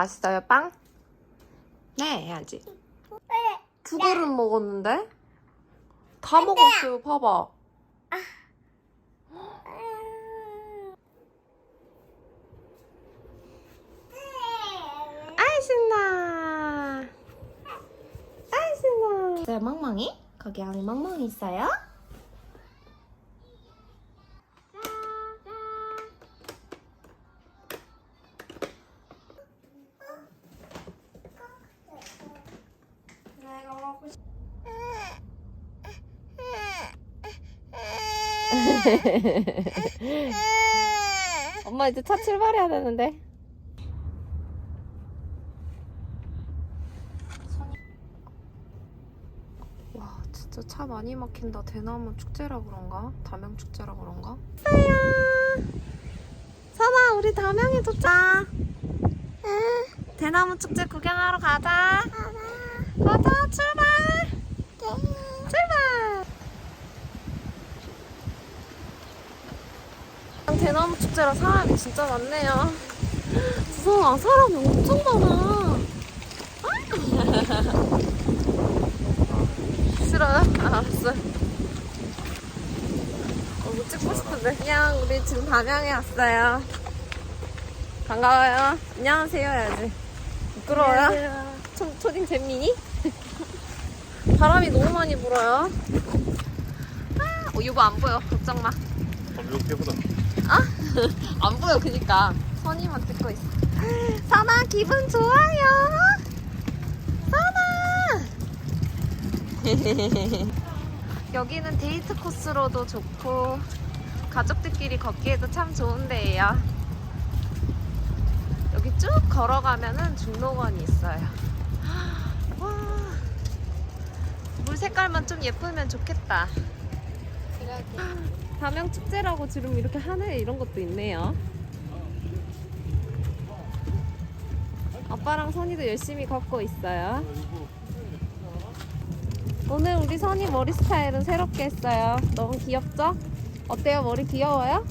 맛있어요, 빵? 네, 해야지. 두 그릇 먹었는데? 다 먹었어요, 봐봐. 아이, 신나. 아이, 신나. 있어요, 멍멍이? 거기 안에 멍멍이 있어요? 엄마 이제 차 출발해야 되는데. 와 진짜 차 많이 막힌다. 대나무 축제라 그런가? 담양 축제라 그런가? 사야. 선아 우리 담양에 도착. 대나무 축제 구경하러 가자. 가자. 출발. 대나무 축제라 사람이 진짜 많네요. 수성아 사람이 엄청 많아. 싫어요? 알았어. 너무 찍고 싶은데. 안녕, 우리 지금 담양에 왔어요. 반가워요. 안녕하세요 해야지. 부끄러워요? 초, 초딩 잼민이? 바람이 너무 많이 불어요. 아, 어, 이거 안 보여. 걱정 마. 이렇게 보다 안 보여, 그니까. 선이만 찍고 있어. 선아, 기분 좋아요. 선아! 여기는 데이트 코스로도 좋고, 가족들끼리 걷기에도 참 좋은 데예요. 여기 쭉 걸어가면은 중록원이 있어요. 와, 물 색깔만 좀 예쁘면 좋겠다. 담양 축제라고 지금 이렇게 하늘에 이런 것도 있네요. 아빠랑 선이도 열심히 걷고 있어요. 오늘 우리 선이 머리 스타일은 새롭게 했어요. 너무 귀엽죠? 어때요? 머리 귀여워요?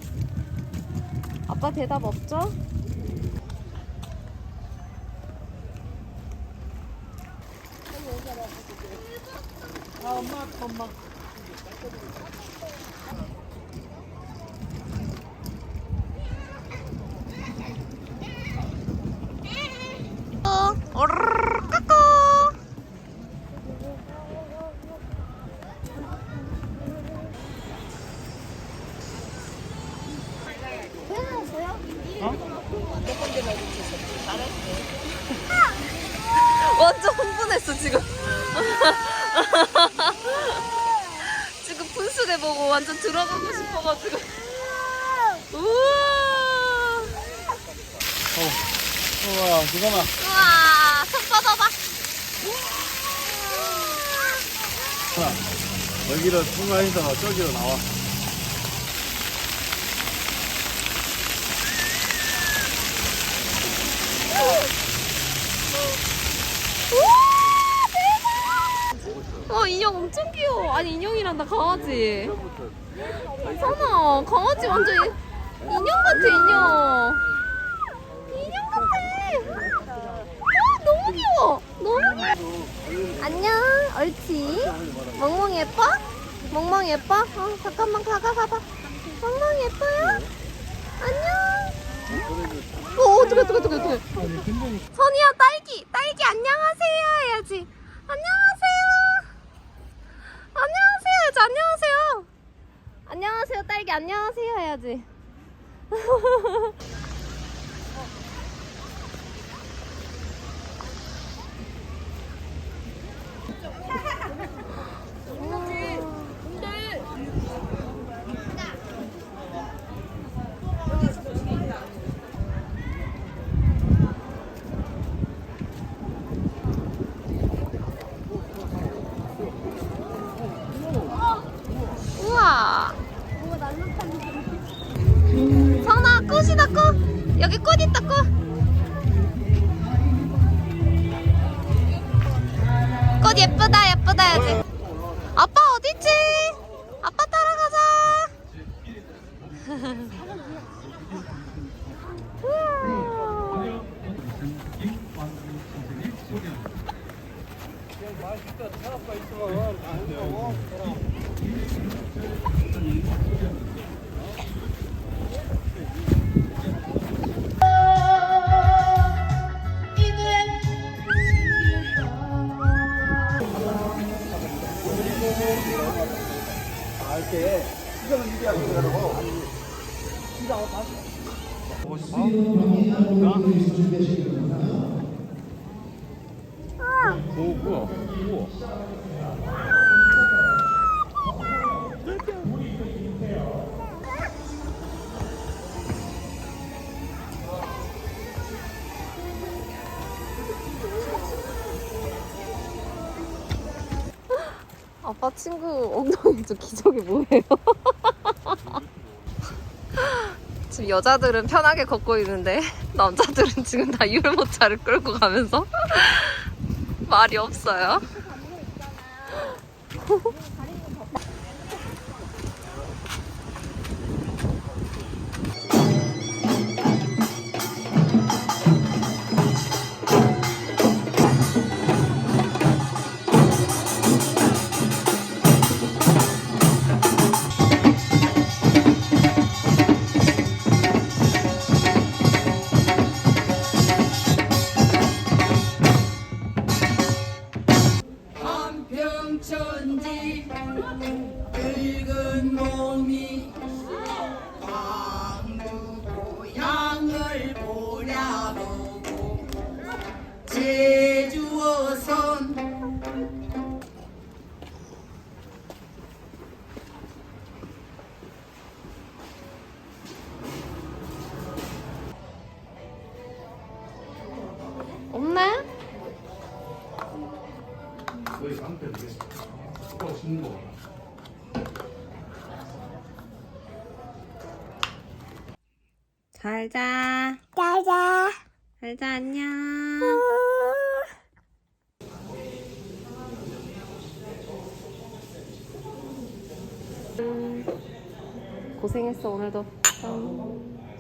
아빠 대답 없죠? 아 엄마 엄마 완전 흥분했어 지금. 지금 분수대 보고 완전 들어가고 싶어가지고. 우와! 우와 잠깐만 우와 손 뻗어봐. 여기를 통과해서 저기로 나와 어 인형 엄청 귀여워 아니 인형이란다 강아지. 선아 강아지 완전 이- 인형 같아 인형. 인형 같아. 아 너무 귀여워. 너무 귀여워. 안녕 옳지. 멍멍이 예뻐? 멍멍이 예뻐? 어 잠깐만 다가가봐. 멍멍이 예뻐요? 안녕. 어 어떡해 어떡해 어떡해 어떡해. 선이야 딸기. 딸기 안녕하세요 해야지. 안녕하세요 해야지 안녕하세요. 안녕하세요 딸기. 안녕하세요 해야지 있다 꽃 여기 꽃 있다 꽃 꽃 예쁘다 예쁘다 여기. 아빠 어딨지? 아빠 따라가자. 보고 싶어? 아빠 친구 엉덩이 저 기저귀 뭐예요? 지금 여자들은 편하게 걷고 있는데 남자들은 지금 다 유모차를 끌고 가면서 말이 없어요. 제주어선? 너희 상태 되게 슈퍼 신는 거 같아. 잘 자. 짜자. 잘 자, 안녕. 고생했어, 오늘도. 짠.